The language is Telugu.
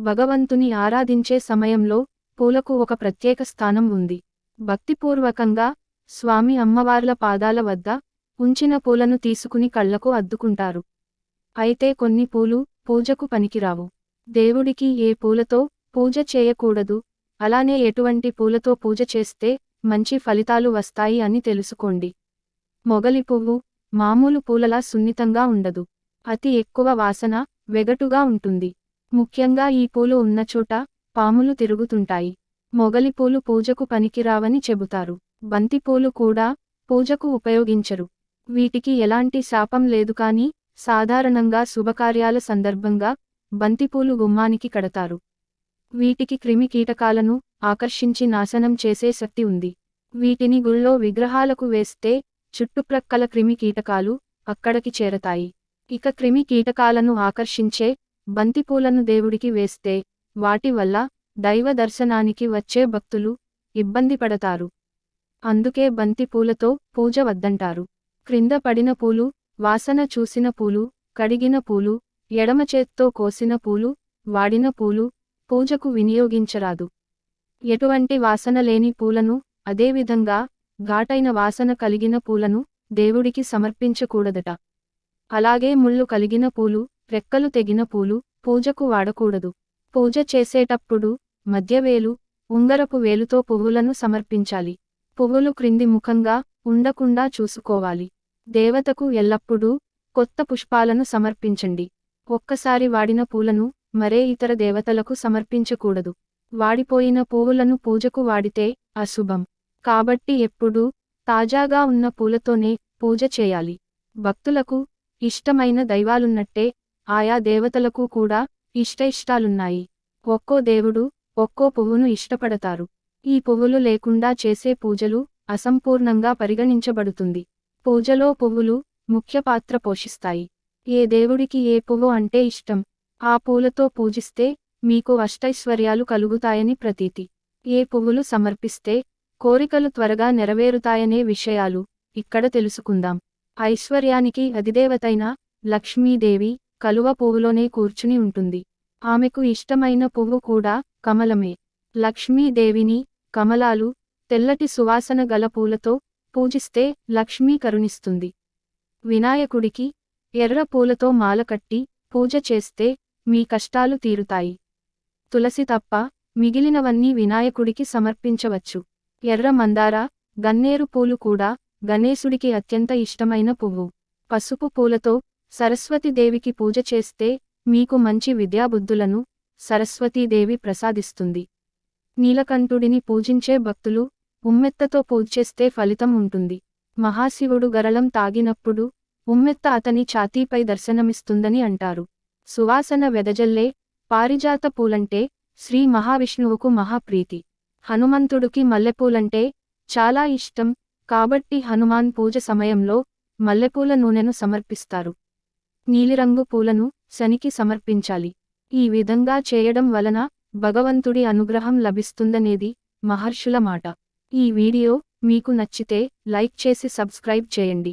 భగవంతుని ఆరాధించే సమయంలో పూలకు ఒక ప్రత్యేక స్థానం ఉంది. భక్తిపూర్వకంగా స్వామి అమ్మవార్ల పాదాల వద్ద ఉంచిన పూలను తీసుకుని కళ్ళకు అద్దుకుంటారు. అయితే కొన్ని పూలు పూజకు పనికిరావు. దేవుడికి ఏ పూలతో పూజ చేయకూడదు అలానే ఎటువంటి పూలతో పూజ చేస్తే మంచి ఫలితాలు వస్తాయి అని తెలుసుకోండి. మొగలి పువ్వు మామూలు పూలలా సున్నితంగా ఉండదు. అతి ఎక్కువ వాసన వెగటుగా ఉంటుంది. ముఖ్యంగా ఈ పూలు ఉన్న చోట పాములు తిరుగుతుంటాయి. మొగలిపూలు పూజకు పనికిరావని చెబుతారు. బంతిపూలు కూడా పూజకు ఉపయోగించరు. వీటికి ఎలాంటి శాపం లేదు కానీ సాధారణంగా శుభకార్యాల సందర్భంగా బంతిపూలు గుమ్మానికి కడతారు. వీటికి క్రిమి కీటకాలను ఆకర్షించి నాశనం చేసే శక్తి ఉంది. వీటిని గుళ్ళో విగ్రహాలకు వేస్తే చుట్టుప్రక్కల క్రిమి కీటకాలు అక్కడికి చేరతాయి. ఇక క్రిమి కీటకాలను ఆకర్షించే బంతిపూలను దేవుడికి వేస్తే వాటి వల్ల దైవ దర్శనానికి వచ్చే భక్తులు ఇబ్బంది పడతారు. అందుకే బంతి పూలతో పూజ వద్దంటారు. క్రింద పడిన పూలు వాసన చూసిన పూలు కడిగిన పూలు ఎడమ చేత్తో కోసిన పూలు వాడిన పూలు పూజకు వినియోగించరాదు. ఎటువంటి వాసన లేని పూలను అదేవిధంగా ఘాటైన వాసన కలిగిన పూలను దేవుడికి సమర్పించకూడదట. అలాగే ముళ్ళు కలిగిన పూలు రెక్కలు తెగిన పూలు పూజకు వాడకూడదు. పూజ చేసేటప్పుడు మధ్యవేలు ఉంగరపు వేలుతో పువ్వులను సమర్పించాలి. పువ్వులు క్రింది ముఖంగా ఉండకుండా చూసుకోవాలి. దేవతకు ఎల్లప్పుడూ కొత్త పుష్పాలను సమర్పించండి. ఒక్కసారి వాడిన పూలను మరే ఇతర దేవతలకు సమర్పించకూడదు. వాడిపోయిన పువ్వులను పూజకు వాడితే అశుభం. కాబట్టి ఎప్పుడూ తాజాగా ఉన్న పూలతోనే పూజ చేయాలి. భక్తులకు ఇష్టమైన దైవాలున్నట్టే ఆయా దేవతలకు కూడా ఇష్ట ఇష్టాలున్నాయి ఒక్కో దేవుడు ఒక్కో పువ్వును ఇష్టపడతారు. ఈ పువ్వులు లేకుండా చేసే పూజలు అసంపూర్ణంగా పరిగణించబడుతుంది. పూజలో పువ్వులు ముఖ్య పాత్ర పోషిస్తాయి. ఏ దేవుడికి ఏ పువ్వు అంటే ఇష్టం? ఆ పూలతో పూజిస్తే మీకు అష్టైశ్వర్యాలు కలుగుతాయని ప్రతీతి. ఏ పువ్వులు సమర్పిస్తే కోరికలు త్వరగా నెరవేరుతాయనే విషయాలు ఇక్కడ తెలుసుకుందాం. ఐశ్వర్యానికి అధిదేవతైన లక్ష్మీదేవి కలువ పువ్వులోనే కూర్చుని ఉంటుంది. ఆమెకు ఇష్టమైన పువ్వు కూడా కమలమే. లక్ష్మీదేవిని కమలాలు తెల్లటి సువాసన గల పూలతో పూజిస్తే లక్ష్మీ కరుణిస్తుంది. వినాయకుడికి ఎర్ర పూలతో మాల కట్టి పూజ చేస్తే మీ కష్టాలు తీరుతాయి. తులసి తప్ప మిగిలినవన్నీ వినాయకుడికి సమర్పించవచ్చు. ఎర్ర మందార గన్నేరు పూలు కూడా గణేశుడికి అత్యంత ఇష్టమైన పువ్వు. పసుపు పూలతో సరస్వతీదేవికి పూజ చేస్తే మీకు మంచి విద్యాబుద్ధులను సరస్వతీదేవి ప్రసాదిస్తుంది. నీలకంఠుడిని పూజించే భక్తులు ఉమ్మెత్తతో పూజేస్తే ఫలితం ఉంటుంది. మహాశివుడు గరళం తాగినప్పుడు ఉమ్మెత్త అతని ఛాతీపై దర్శనమిస్తుందని అంటారు. సువాసన వెదజల్లే పారిజాత పూలంటే శ్రీ మహావిష్ణువుకు మహాప్రీతి. హనుమంతుడికి మల్లెపూలంటే చాలా ఇష్టం కాబట్టి హనుమాన్ పూజ సమయంలో మల్లెపూల నూనెను సమర్పిస్తారు. నీలిరంగు పూలను శనికి సమర్పించాలి. ఈ విధంగా చేయడం వలన భగవంతుడి అనుగ్రహం లభిస్తుందనేది మహర్షుల మాట. ఈ వీడియో మీకు నచ్చితే లైక్ చేసి సబ్స్క్రైబ్ చేయండి.